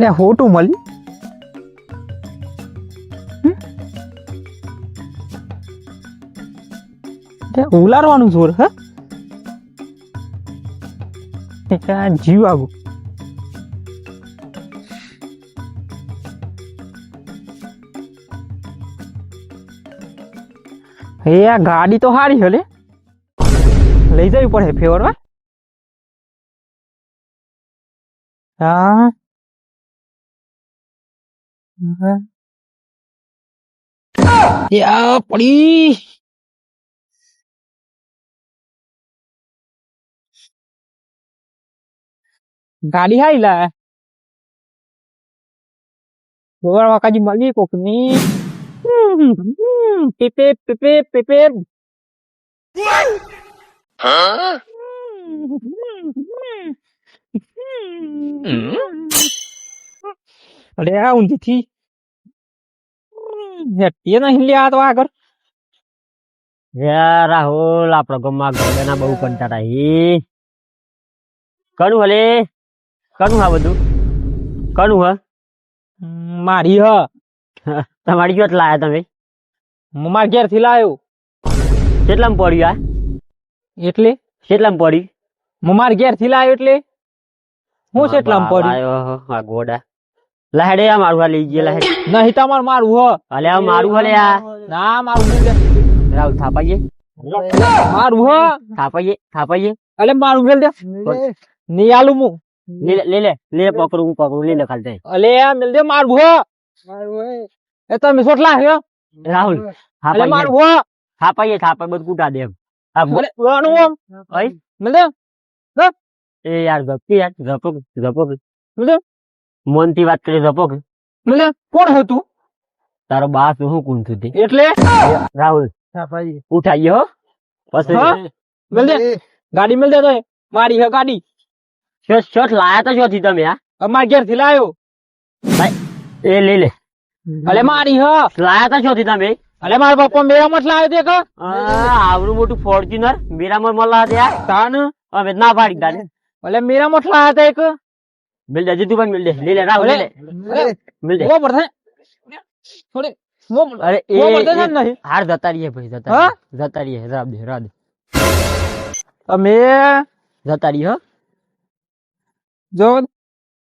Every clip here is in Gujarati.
લે હોટું મળી ઉલારવાનું જોર, હ? જીવ આવું. એ આ ગાડી તો સારી હલે લઈ જવી પડે ફેવરમાં હા. હા. આ પડી ગાડી હાઈ લા ગોળ વાકાજી મળી કોકની પીપે પીપે પીપે અરે આ ઊંધી થી હેટીએ નહીં લે આ તો આગળ. રાહુલ આપડો ગામમાં ગોડાના બહુ કંટાળા હી. કણું હલે? કણું હા બધું? કણું હા? મારી હ. તમારી જોત લાયા તમે? મારા ઘેરથી લાયો. કેટલામ પડ્યું આ? એટલે? કેટલામાં પડ્યું? મમાર ઘેરથી લાયો એટલે? હું કેટલામ પડ્યું? આ ગોડા. લાહેડે આ મારું આ લઈ ગયા લાહેડ. નહીં તમારે મારું હો. અલે આ મારું હલે આ. ના મારું નહીં રાવ રાહુલ થાપાઈએ. મારું હો. થાપાઈએ થાપાઈએ. અલે મારું મેલ દે ની આલું મુ લે લે લે લે પકડું હું પકડું લે લે ખાલી અલે આ મેલ દે મારું હ. એ તમે સોટલા હે. રાહુલ અલે મારું હો. થાપાઈએ થાપાઈ બધું કૂટા દે આ ગો- અલે વાનું આમ. ઓય. મેલ દે. એ યાર ગપ્પી યાર ગપક ગપક મેલ દે. મનથી વાત કરી ગપક એટલે કોણ હતું? તારો બાસ હું કોણ છું એટલે? રાહુલ. ઉઠાઈ હો. પછી મેલ દે. ગાડી મેલ દે તો મારી હે ગાડી. શોટ શોટ લાયા તો શોથી તમે આ અમાર ઘેરથી લાયો એ લે લે. અલે મારી હ. લાયા તો શોથી તમે? અલે મારા પપ્પા મેરા મત લાયો તે કા? મોટું ફોર્ચ્યુનર મીરામર મળવા દે આ તાન? અમે ના પાડી ગાડી અલે મેરા મત લાવ્યા તા એક? મિલ દે તું પણ મિલ દે લે લે રાહુલ લે લે અલે મિલ દે વો પડશે થોડી વો અરે એ વો પડશે એ- નહીં હાર જતા રહીએ ભાઈ જતા હા? રહીએ. જતા રહીએ રાબ દે રાબ દે અમે જતા રહીએ હો જો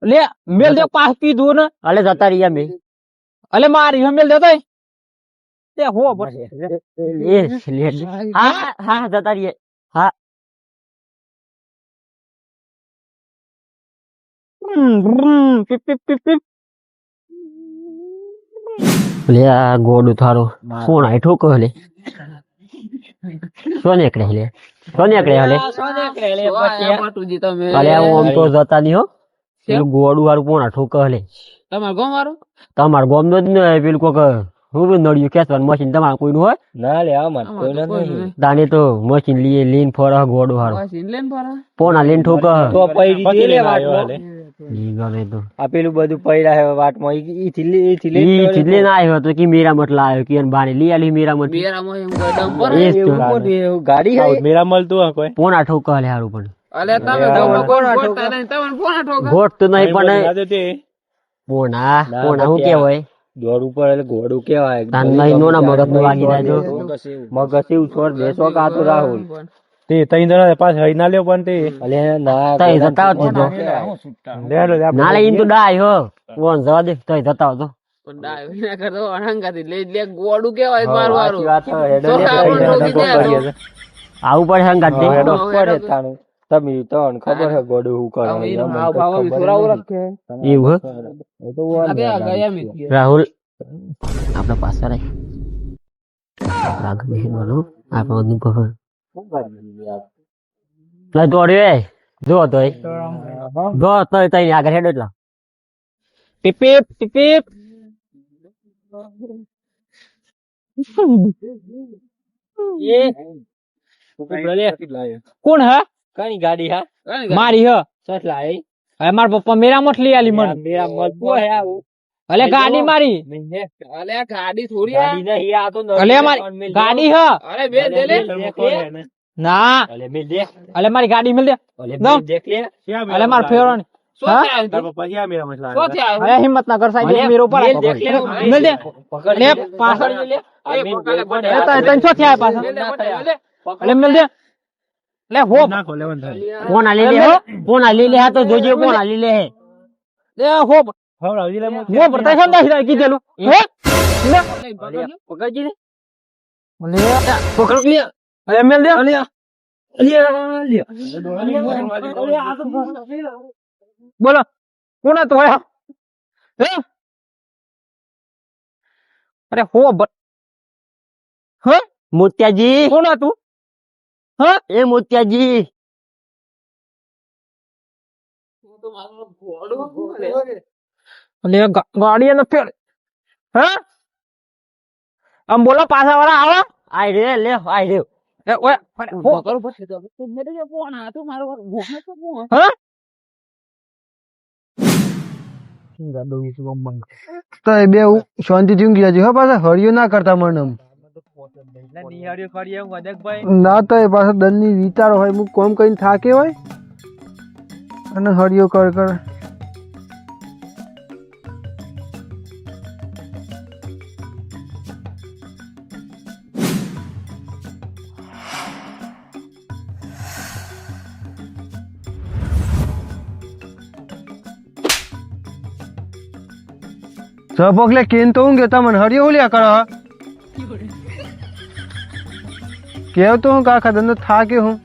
લે મેલ દે પાસ પીધું ને અલે જતા રહીએ અમે અલે મારી હે મેલ દે તો તે હો પડશે એ લે લે. હા હા જતા રહીએ હમ, હમ, પીપ પીપ લે આ ગોડું થારો. કોણ આય ઠોકો લે? તો જતા નહીં હો. પેલું ગોડું વાળું કોણ ઠોકો તમાર ગામ વાળો તમાર ગોમ નો જ ને પેલું કોક હું બી નળિયું ખેંચવાનું મશીન તમારે કોઈનું હોય? ના લે આમાં કોઈને નહીં દાને તો મશીન લઈએ લીન ફોર ગોડું હારો. પોણા લીન ઠોક તો પૈડી દે લે વાટમાં ઈ ગમે તો. આ પેલું બધું પૈડા હે વાટમાં. ઈ ઈ ઈ થી ઈ ચીડલે ના આવ્યો તો કે મીરા મત લાવ્યો કે એને લઈ આલી મીરા મત એ જ તો. ગાડી હે. મેરા મળતું હોય કોઈ? પોણા ઠોક હલે હારું પણ. તમે ગોટ તો નહીં પણ પોણા પોણા શું કેવાય દોડ ઉપર એટલે ઘોડું કેવાય તાન નહીં નોના મગજનું વાગી જાય મગજ એવું. છોડ બેસો કાતો રાહુલ. તે તઈ જણા પાસ હઈ ના લ્યો પણ તે. અલે ના તઈ જતા હોત તો ના લે ઈન તો ડાય હો. કોણ જવા દે તઈ જતા. આવું પડે હંગાત દે તાણે. તમે તને ખબર હે ગોડું હું કરે. એવું રાહુલ. આપડે પાસે રાગ મહેમાનો આપણો અનુભવ. ના દોડ્યો એ. જો તોય જો તોય તઈ આગળ હેડો એટલા. પીપીપ પીપીપ એ. કોણ હા? કઈ ગાડી હા? મારી હ. સસ લાઈ હવે મારા પપ્પા મેરા મઠ લઈ આલી મને. મેરા હે આવું. અલે ગાડી મારી. ગાડી નહીં આ તો અલે મારી ગાડી હ. ના. અલે મેલ દે. અલે મારી ગાડી મેલ દે. અલે ના. મેલ દેખ લે. અલે માર ફેરવાની. હા? તારા પપ્પા ક્યાં મેરા મસલા શું થયા? અરે હિંમત ના કર સાહેબ એક મેરો પર મેલ દેખ, લે, મેલ દે. લે, પાછળ. લે. એ, તને- તને શું થયા પાછળ? લે, મેલ દે. લે, હો. નાખો લેવન થાય. ફોન આલી લે હો. ફોન આલી લે હા તો જોજો ફોન આલી લે હે. લે, હો. હો? હે? બોલો. કોણ હતો હે? હે? અરે હો બ- હે? મોતિયાજી. કોણ હતું? એ મોતિયાજી. અને ગાડી એને ફેર હે? આમ બોલો પાછા વાળા આવો. આઈ રે લે આઈ રે એ ઓય અરે, હો. હે? તો એ બે શાંતિથી ઊંઘી જાજો હો પાછા? હળિયો ના કરતા મને ના તો એ પાછા દંડની વિચાર હોય હું કોમ કરીને થાકે હોય. અને હળિયો કર કર. સપોકલે કેન તો ઊંઘે તમને હળિયો ઓલ્યા કરો કેવ તો હું કાકા ધંધો થાકે હું.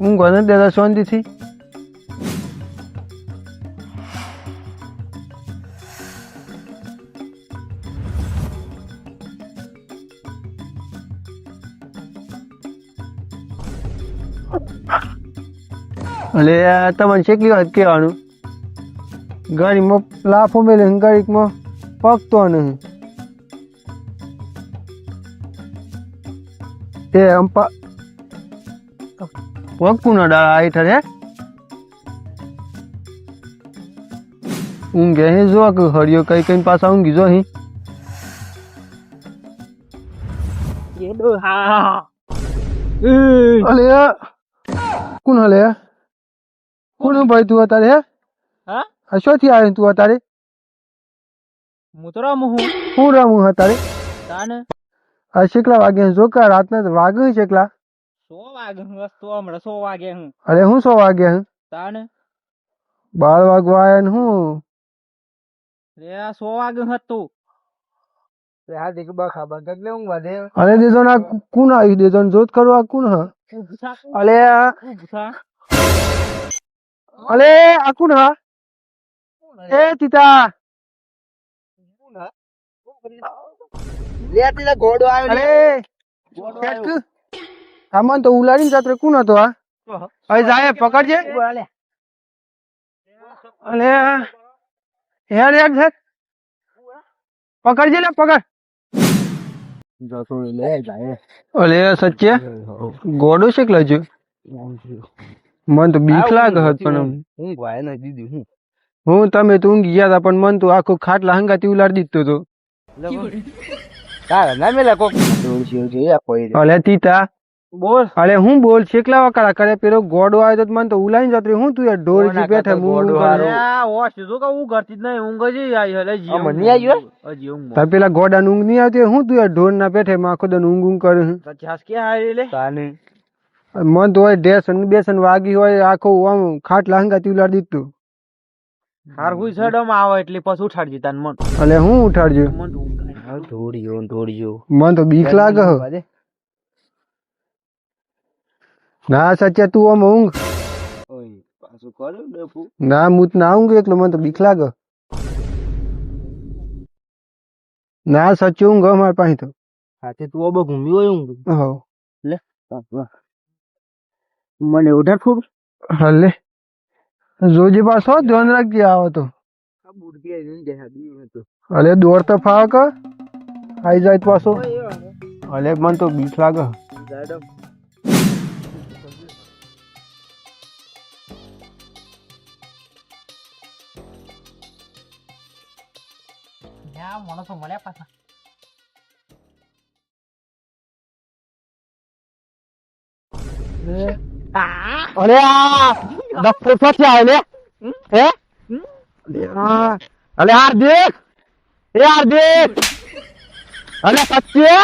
ઊંઘ ને દેતા શાંતિથી આ તમને શેકલી વાત કહેવાનું? ગાડીમાં લાફો મેલે ગાડીમાં પગતો નહીં. એ અંપા પગ પુના ડાળા આઈ હે? ઊંઘે હે જો કે હરિયો કઈ કઈ પાછા ઊંઘી જો હી? અલે કોણ હલે કોણ ભાઈ તું અત્યારે હે? હા? આ શોથી આવ્યો તું અત્યારે હું તો રમું હું? હું રમું અત્યારે તાને? આ શેકલા વાગે જો કા રાતના વાગે શેકલા. સો વાગે હું? વસ્તુ હમણાં સો વાગે હું. અરે હું સો વાગે હું? તાને? બાર વાગવા આયા ને હું? રે આ સો વાગે હતું. અરે દેજો ના કુન આવી દેજો ને જોત કરો આ કુન હ. અલે આ- અલે આ કુન હા? એ તીતા અરે ઘોડો સામાન તો ઉલાડીને જાત્રે કોણ હતો આ હવે જાય પકડજે. અને હેર હેડ હેડ પકડજે ને પકડ. ઓલે સચ્ચે? ગોડો શેક લાજો મન તો બીક લાગે હત પણ આમ. હું. તમે તો ઊંઘી ગયા હતા પણ મન તો આખો ખાટલા હંગાતી ઉલાડી દીધો તો. અલે તીતા બોલ. અલે હું બોલ શેકલા વકાળા કરે પેલો ગોડો આવ્યો તો મન તો ઉલાઈ જતો હું તું ઢોર જી બેઠે મોડું ઊંઘ આ હોશ જો કે હું કરતી જ નહીં ઊંઘ જ આવી હલે જી આમાં નહીં આવ્યું હજી ઊંઘ તાર પેલા ગોડા ઊંઘ નહીં આવતી હું તું યાર ઢોર ના પેઠે માં આખો દન ઊંઘ ઊંઘ કરું પચાસ કે હારી લે? મન તો હોય ડેસન બેસન વાગી હોય આખો આમ ખાટલા હંગાતી ઉલાડી દીધું. હાર હુઈ સડમ આવે એટલે પછી ઉઠાડજો તાન મન. અલે હું ઉઠાડજો? મન તો ઊંઘ મન તો બીક લાગે હો. ના સચ્ચે તું આમ ઊંઘ. ના હું તો ના ઊંઘ એટલે મને તો બીક લાગે. ના સચ્ચે ઊંઘ માર પાસે તો. તું ઓબો ઘૂમી હોય હું. હો મને ઉઠાર થોડું હલે જોજે પાછો ધ્યાન રાખજે આવો તો. અલે દોડ તો ફાવ કે? આઈ જાય તો પાછો અલે મન તો બીક લાગે. મળ્યા પાછા. અરે આ! ડફો ક્યાંથી આવે લે. હે? અલે હાર્દિક. એ હાર્દિક. અલે સત્ય.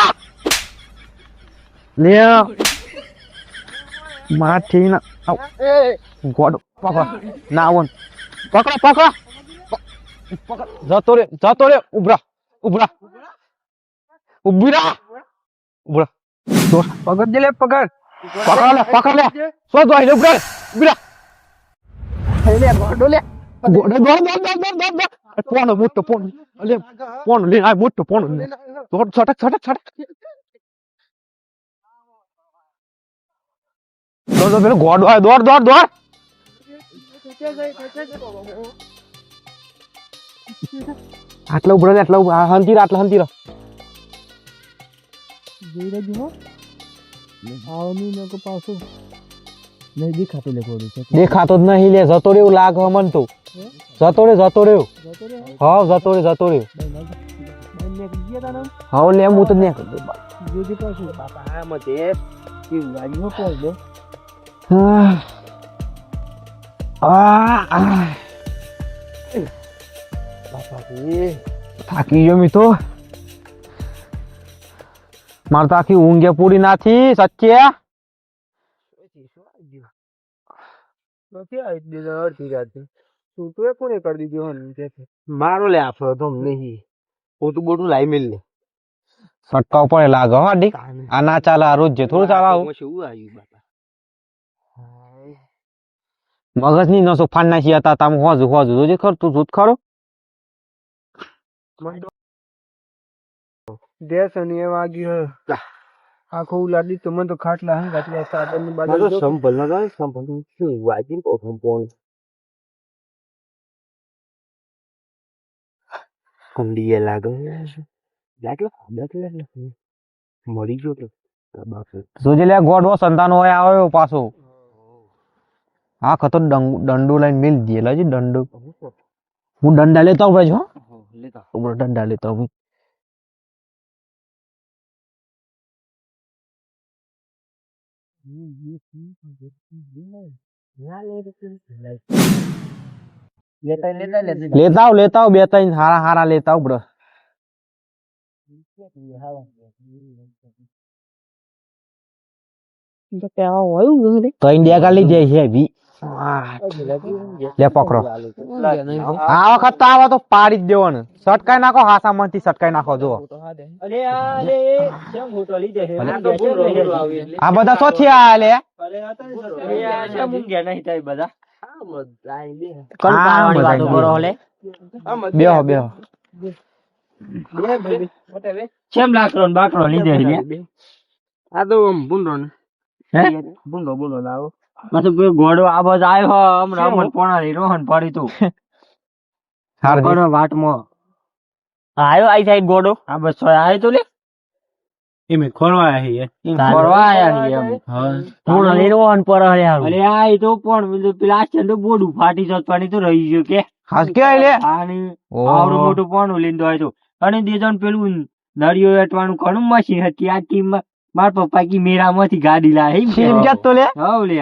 લે. માથી ના. ગોડ પકડ. ના આવન પકડો પકડો. પકડ. જતો રે જતો રે. ઉભરા ઉભરા. ઊભી રા ઉભરા. પકડ દે લે પકડ. પકડ લે પકડ લે. સો જો આઈ ઉભરા. ઉભરા. લે ગોડો લે ગોડો દોડ દોડ દોડ દોડ દોડ દોડ પોણો મોટો પોણો? અલે પોણો લે આ મોટો પોણો લે છટક છટક છટક દોડ દોડ પેલો ગોડો આય દોડ દોડ દોડ. આટલા ઉભરા હંતી આટલા હંતી રા આટલા હંતી દેખાતો જ નહીં લે, જતો રહ્યો લાગ મન તું. જતો રે જતો રહ્યો. હા, જતો રે જતો રહ્યો. હા, લે, હું તો થાકી ગયો મી તો. મારે તો આખી ઊંઘે પૂરી નાથી સચ્ચે? મારો લે આફરો તો નહીં પોતું બોટું લાઈ મેલ લે. સટકા ઉપર લાગો હા ડી આ ના ચાલે આ રોજ જે થોડું ચાલે આવું. શું આવ્યું બાપા. મગજની નસો ફાન નાખી હતા તમે હોજ હોજ. જોજે ખર તું જૂત ખરો? દેશ અને એ વાગ્યું આખો ઉલાડી તમે તો ખાટલા હંગ ખાટલા સાધનની બાજુ સંભલ ના જાય સંભલ શું વાગી કો સંપોન કુંડીએ લાગે લાગે લાગે મરી ગયો તો. બાપરે. જોજે લે ગોડવો સંતાન હોય આવ્યો પાછો. આ ખતો દંડો લઈને મિલ દે લાજી દંડો. હું દંડા લેતો આવું છો લેતા. ઉપર દંડા લેતો આવું. લેતા આવ લેતા આવ બે ત્રણ હારા હારા લેતા આવ બ્ર ત્રણ ડેગા લઈ જાય છે લે પકડો. આ વખત તો આવા તો પાડી જ દેવાનો. સટકાઈ નાખો હાસા માંથી સટકાઈ નાખો જો આ બધા શું થયા લે. બેહો બેહો. કેમ લાકડો બાકડો લીધે આ તો ભૂંડો ને. ભૂંડો ભૂંડો લાવો. પાછો ઘોડો આ બાજુ આવ્યો હમણાં અમર પોણા ની રોહન પડી તું. વાટમાં. આવ્યો આઈ સાઈડ ઘોડો આ બસ આવ્યો તો લે. એમે ખોરવા આહી ઈ ફરવા આયા છે એમ. પૂર્ણ લઈને રોહન પર હર્યા અરે આ તો પણ પેલું પેલા તો બોડું ફાટી જત પાણી તો રહી ગયું કે. હાસ કે લે? આની આવડું મોટું પોણું લઈને તો અને બે પેલું નળિયો વેટવાનું ઘણું મશીન હતી આ ટીમ માર પપ્પા કી મેરા માંથી ગાડી લાઈ એમ ક્યાં તો લે હવ લે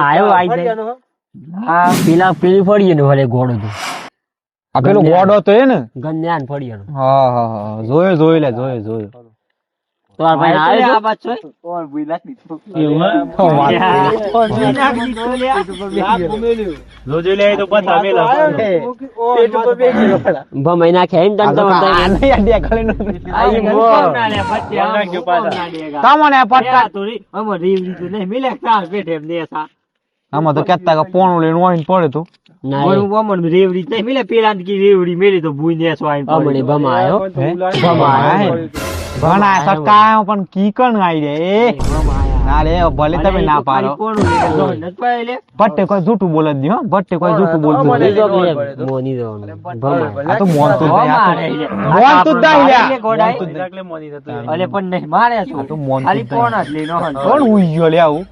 આયો આઈ જાય. હા? પેલા પેલી ફળીએ ને ભલે ઘોડો તો આ પેલો ગોડો તો એ ને ગંજાન ફળીએ હા હા હા જોયો જોયો લે જોયો જોયો. લે તો પાછા તો આ આઈ તમને પટકા. મિલે કા પેટે એમ દેસા. આમાં તો કેતા કે પોણું લઈને વાઈને પડે તો. રેવડી નહીં મિલે પેલા કી રેવડી મેલી તો ભૂઈ ને સ્વાઈન ભમાયો. હે? ઘણા પણ કી કણ રે એ. ના રે ભલે તમે ના પાડો. ભટ્ટે કોઈ જૂઠું બોલે જ નહીં ભટ્ટે કોઈ જૂઠું બોલતું જ નહીં. જ આ તો- જ જ અલે પણ નહીં મારે તો ખાલી જ જ કોણ ઉઈ ગયો લે આવું?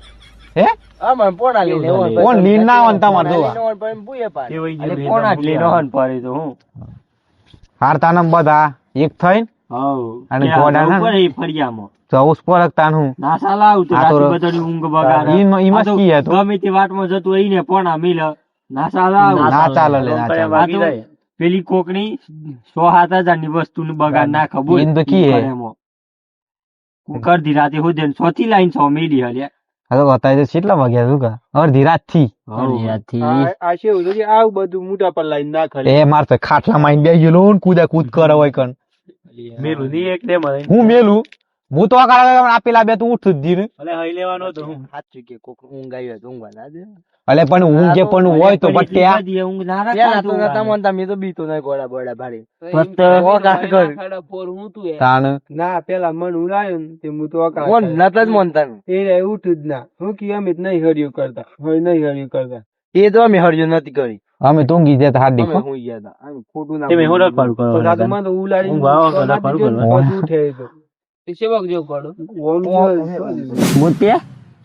હે? આમાં પોણા લઈને કોણ લીન ના આવે ને જોવા. ઓન બુએ પાડ. અલે પોણા જ લઈને હન તો હું. હારતા બધા એક થઈને હઉ. અને ક્યાં ઉપર એ ફળિયામાં. ચૌસ પર તાનું ના સાલા આવું તો આ તો રાતે બધાની ઈમાં- ઈમાં આ તો ગમે તે વાટમાં જતું હોય ને પોણા મિલ. ના સાલા ના ચાલે લે ના ચાલે. પેલી કોકની સો સાત હજારની વસ્તુનું બગાડ ના. ખબર કી હે? કુકર ધી રાતે હોજે સો થી લાઈન સો મિલી હલ્યા. આ તો અત્યારે તો કેટલા વાગ્યા શું કા અડધી રાતથી ફળિયાથી આ આ છે એવું કે આવું બધું મોટા પર લાઈન ના ખરે એ માર તો ખાટલા માં બેસી ગયેલો ને કૂદા કૂદ કરે હોય કણ. મેલું ની એક દે મને હું મેલું? હું તો કરે આ પેલા બે તો ઉઠ જ ને. અલે હઈ લેવાનો તો હું. સાચું કે કોક ઊંઘ આવી તો ઊંઘવા ના દે. અલે પણ હું જે પણ હોય તો બટ્યા દે ઊંઘ ના રાખ તો ના તમન તમે તો બીતો નહીં ગોળા બોળા ભારી. ફસ્ટ તાણ. ના પેલા મન ઉરાયો ને તે હું તો અકાળ નતા જ માનતા એ રે ઉઠું જ ના. હું કે અમે તો નહીં હર્યું કરતા. હોય નહીં હર્યું કરતા. એ તો અમે હર્યું નથી કરી. અમે તો ઊંઘી જતા હાથ અમે હું હતા આમ ખોટું ના તમે હું રખવાડું કરો તો તો ઉલાડી ઊંઘ આવો તો રખવાડું કરો. ઉઠે એ તો ઓમ મોતે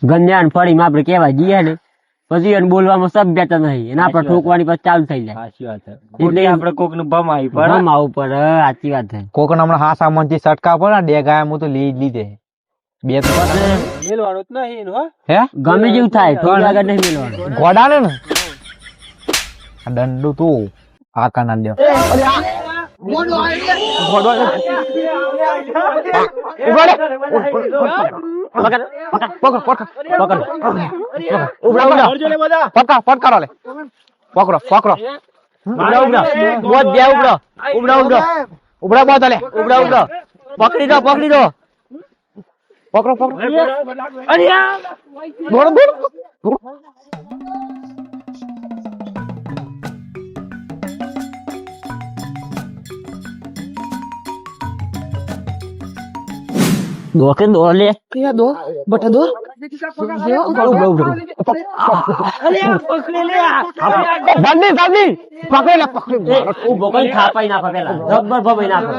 ગંજાન ફળી આપણે કેવા જઈએ ને. પછી એને બોલવામાં સભ્યતા નહીં. એને આપણે ઠોકવાની પછી ચાલુ થઈ જાય. સાચી વાત એટલે એટલે આપણે કોકનું ભમાઈ પડે ભમ આવું પડે. સાચી વાત છે. કોક હમણાં હા સામાનથી સટકા પડે બે ગાય હું તો લઈ જ લીધે. બે તો મેલવાનું જ નહીં હે. ગમે જેવું થાય થોડી આગળ નહીં ને? દંડુ તું. આ કાના દે. પકડ પકડો પકડો. ઉબડા ઉબડા દે ઉબડો ઉબડા ઉબડો બોત લે ઉબડા ઉબડો પકડી દો પકડી દો. પકડો પકડો. દોડો દોડો દો કે દો લે જલ્દી જલ્દી પકડી લે પકડી લે. ઊભો કરી થાપાઈ નાખો પેલા જબ્બર ભમાઈ નાખો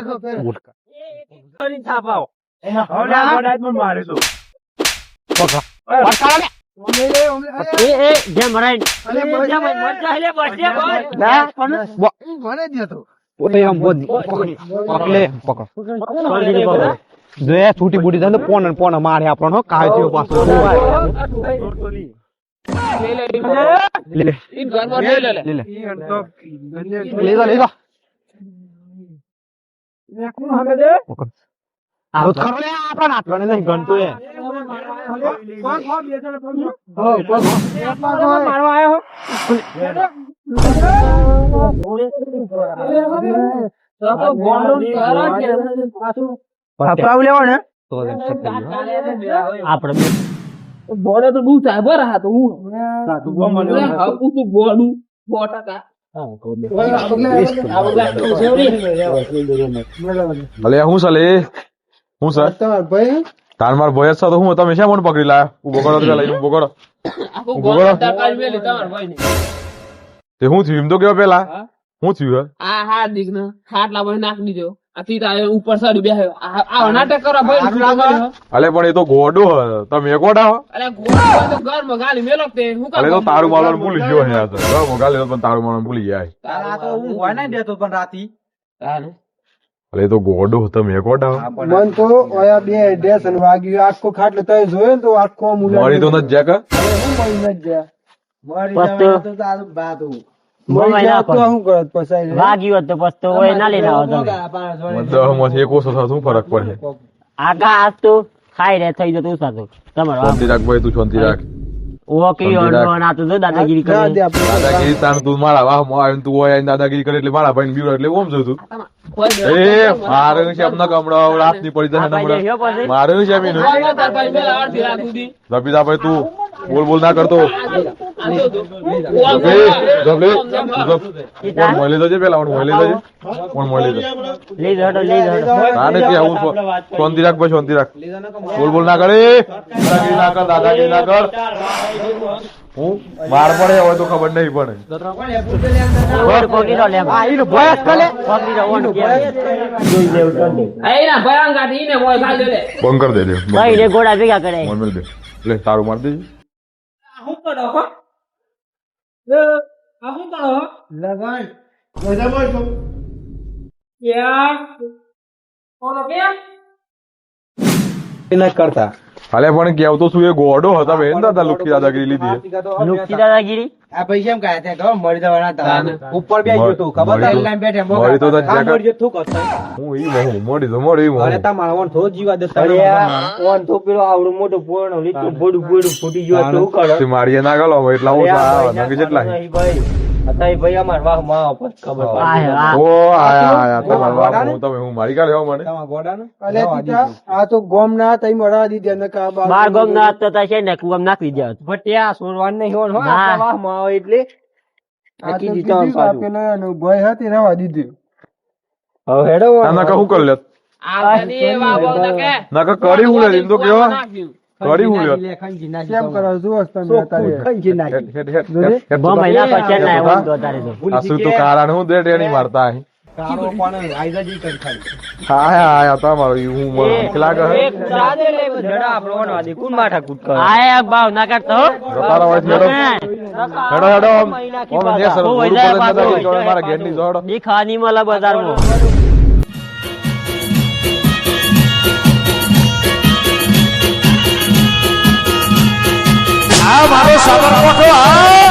આમ બોલ પકડી એ છૂટી બૂટી જાય તો પોન પોન મારે આપણો થયો પાછો. લે લે લે લે લે આપણે લે તો બહુ ને નહીં ગણતો એ અપરાવ તો લે આપણે બે. ભલે હું હું સર? ભાઈ તાર માર ભય છો તો હું તમે શા મને પકડી લાયા? ઊભો કરો તો પેલા ઊભો કરો. ઊભો કરો. તે હું થયું? એમ તો કેવા પેલા? હું? થયું હે? આ હાર્દિક ને ખાટલા પર નાખી દીધો અલે પણ એ તો ગોડો તમે ગોડા હો. અરે તો ઘરમાં ગાલી મેલો તે હું કામ અલે તો તારું મારવાનું ભૂલી ગયો હે તો. બરાબર ગાલે પણ તારું મારવાનું ભૂલી ગયા. અલે તો ગોડો તમે ગોડા મન તો ઓયા બે વાગ્યું. આખો ખાટલો તય જોયો ને તો આખો મુલા મારી તો કે? મળી તો કરત વાગ્યું હોત તો હોય ના લઈને આવો તમે દહમાંથી એક ઓછો શું ફરક પડે? આગા હાથ તો ખાઈ રે થઈ જતું સાતું તમારો શાંતિ રાખ ભાઈ તું શાંતિ રાખ. ઓકે ના તો દાદાગીરી કરે. દાદાગીરી તાણ તું મારા વાહમાં આવીને તું હોય દાદાગીરી કરે એટલે મારા ભાઈ બીવડે એટલે ઓમ જોતું એ મારે છે એમના કમળા રાતની પડી જાય મારે છે એમીનું તું. બોલ બોલ ના કરતો. પેલા. ના ને કે આવું શાંતિ રાખ ભાઈ શાંતિ રાખ. બોલ બોલ ના કરે. દાદાગીરી ના કર દાદાગીરી ના કર. હું માર પડે હવે તો ખબર નહીં પડે. બંધ કર દેજે ભાઈ ને ભેગા કરે દે. લે તારું માર દેજે. કરો હો? આ શું કરો હો? યાર ઓલો કેમ કરતા હાલે પણ કેવતો શું એ ગોડો હતા બેન દાદા લુખી દાદાગીરી લીધી લુખી દાદાગીરી આ પૈસા કેમ કાયા ત્યાં ખબર મળી જવાના હતા. ઉપર બે ગયો તું. ખબર તો- લાઈન બેઠે મળી તો તો કામ જ્યાં કરજો તું હું ઈ બહુ મોડી તો મોડી ઈ અરે. તા માણસો થો જીવા દે અરે આ ઓન થો પેલો આવડું મોટું પોણો લીધું બોડું બોડું ફૂટી ગયો તો કરો? તે મારીએ ના ગલો એટલા ઓછા ભાઈ નક્કી જેટલા ભાઈ. અત્યારે ભાઈ અમાર વાહમાં પર ખબર આ આ ઓ આયા આયા. તમારા બાપ હું તમે હું મારી કાલે મને? તમારા ગોડાનું? અલે તીતા આ તો ગોમ ના તઈ મળવા દીધી અને કા બાર બાર ના તો તા છે ને કુવામ નાખી દેવા ભટ્યા સોરવાન નહીં હોન હો ના. એટલે. આપેલો એનો ભય હતી રહેવા દીધી. હવે હેડો. ના કહું કર લે. આ તને વાહ બોલ કે ના કરી હું લે તો કેવો. કરી હું લે કેમ કરો જુઓ તમે આ શું કારણ હું મારતા અહીં. પણ આયદાજી આ મારો સામાન મોટો આ